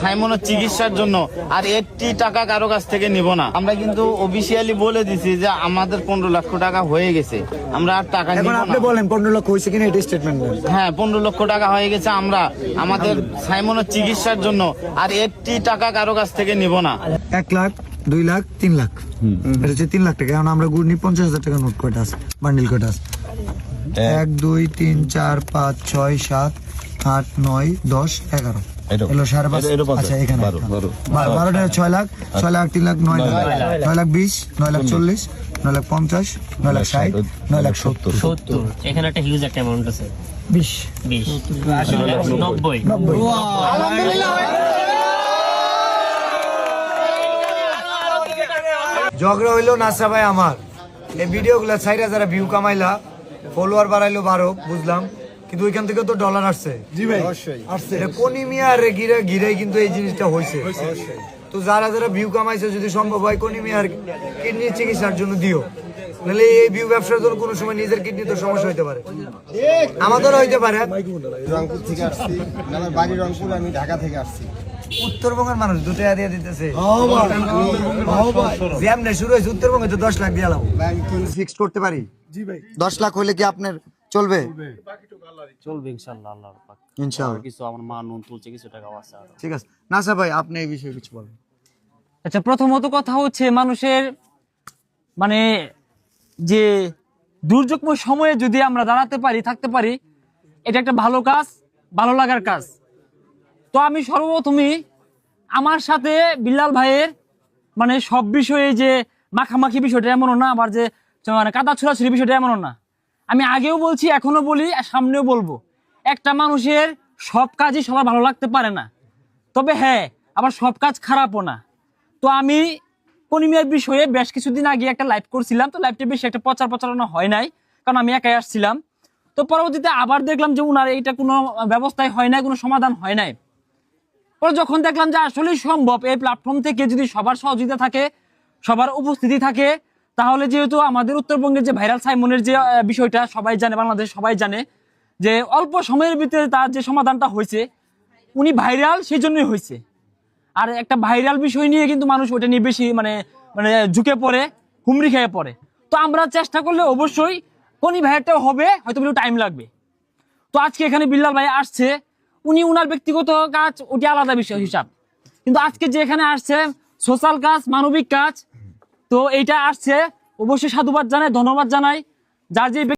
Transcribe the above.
সাইমনের চিকিৎসার জন্য আর একটি টাকা কারও কাছ থেকে নিব না। আমরা কিন্তু অফিসিয়ালি বলে দিছি যে আমাদের পনেরো লক্ষ টাকা হয়ে গেছে। আমরা আর টাকা নিব এখন আপনি বলেন পনেরো লক্ষ হয়েছে কিনা এটা স্টেটমেন্ট হ্যাঁ পনেরো লক্ষ টাকা হয়ে গেছে আমরা। আমাদের সাইমনের চিকিৎসার জন্য আর একটি টাকা কারও কাছ থেকে নিব না। এক লাখ দুই লাখ তিন লাখ। এটা হচ্ছে তিন লাখ টাকা। এখন আমরা গুড় নিই পঞ্চাশ হাজার টাকা নোট কয়টা আছে বান্ডিল কয়টা আছে এক দুই তিন চার পাঁচ ছয় সাত আট নয় দশ এগারো। এলো সাড়ে পাঁচ? আচ্ছা এখানে। বা- বারোটা ছয় লাখ ছয় লাখ তিন লাখ নয় লাখ। নয় লাখ। বিশ নয় লাখ চল্লিশ নয় লাখ পঞ্চাশ নয় লাখ ষাট নয় লাখ সত্তর। সত্তর। এখানে একটা হিউজ একটা অ্যামাউন্ট আছে। বিশ। বিশ। নব্বই। ঝগড়া হইল নাসা ভাই আমার। এই ভিডিওগুলো সাইড যারা ভিউ কামাইলা ফলোয়ার বাড়াইলো বারো বুঝলাম। কিন্তু ওইখান থেকে তো ডলার আসছে। জি ভাই আসছে। আর গিরে গিরে কিন্তু এই জিনিসটা হয়েছে। তো যারা যারা ভিউ কামাইছে যদি সম্ভব হয় কোনিমিয়ার কিডনি চিকিৎসার জন্য দিও। নাহলে এই ভিউ ব্যবসার জন্য কোনো সময় নিজের কিডনি তো সমস্যা হইতে পারে। আমাদেরও হইতে পারে। রংপুর থেকে আসছি আমার বাড়ি রংপুর আমি ঢাকা থেকে আসছি। উত্তরবঙ্গের মানুষ দুটো দিয়ে দিতেছে। যেমনে শুরু হয়েছে উত্তরবঙ্গে তো দশ লাখ দিয়ে লাভ। ফিক্স করতে পারি? জি ভাই। দশ লাখ হইলে কি আপনার চলবে। চলবে ইনশাল্লাহ আল্লাহর পাক। ইনশাআল্লাহ। কিছু আমার মা নুন তুলছে কিছু টাকা আছে ঠিক আছে। নাসা ভাই আপনি এই বিষয়ে কিছু বলেন। আচ্ছা প্রথমত কথা হচ্ছে মানুষের মানে যে দুর্যোগময় সময়ে যদি আমরা দাঁড়াতে পারি থাকতে পারি এটা একটা ভালো কাজ ভালো লাগার কাজ। তো আমি সর্বপ্রথমই আমার সাথে বিল্লাল ভাইয়ের মানে সব বিষয়ে যে মাখামাখি বিষয়টা এমনও না আবার যে মানে কাদা ছোড়াছুড়ি বিষয়টা এমনও না। আমি আগেও বলছি এখনও বলি, আর সামনেও বলব। একটা মানুষের সব কাজই সবার ভালো লাগতে পারে না। তবে হ্যাঁ আবার সব কাজ খারাপও না। তো আমি কনিমিয়ার বিষয়ে বেশ কিছুদিন আগে একটা লাইভ করছিলাম, তো লাইভটা বেশি একটা প্রচার প্রচারণা হয় নাই, কারণ আমি একাই আসছিলাম। তো পরবর্তীতে আবার দেখলাম যে উনার এইটা কোনো ব্যবস্থায় হয় নাই, কোনো সমাধান হয় নাই। পরে যখন দেখলাম যে আসলেই সম্ভব, এই প্ল্যাটফর্ম থেকে যদি সবার সহযোগিতা থাকে, সবার উপস্থিতি থাকে তাহলে যেহেতু আমাদের উত্তরবঙ্গের যে ভাইরাল সাইমনের যে বিষয়টা সবাই জানে, বাংলাদেশ সবাই জানে, যে অল্প সময়ের ভিতরে তার যে সমাধানটা হয়েছে, উনি ভাইরাল সেই জন্যই হয়েছে। আর একটা ভাইরাল বিষয় নিয়ে কিন্তু মানুষ ওটা নিয়ে বেশি মানে মানে ঝুঁকে পড়ে, হুমড়ি খেয়ে পড়ে। তো আমরা চেষ্টা করলে অবশ্যই কোনি ভাইয়ারটাও হবে, হয়তো একটু টাইম লাগবে। তো আজকে এখানে বিল্লাল ভাই আসছে, উনি উনার ব্যক্তিগত কাজ, ওটি আলাদা বিষয় হিসাব। কিন্তু আজকে যে এখানে আসছে সোশ্যাল কাজ, মানবিক কাজ তো এইটা আসছে। অবশ্যই সাধুবাদ জানাই ধন্যবাদ জানাই। যার যে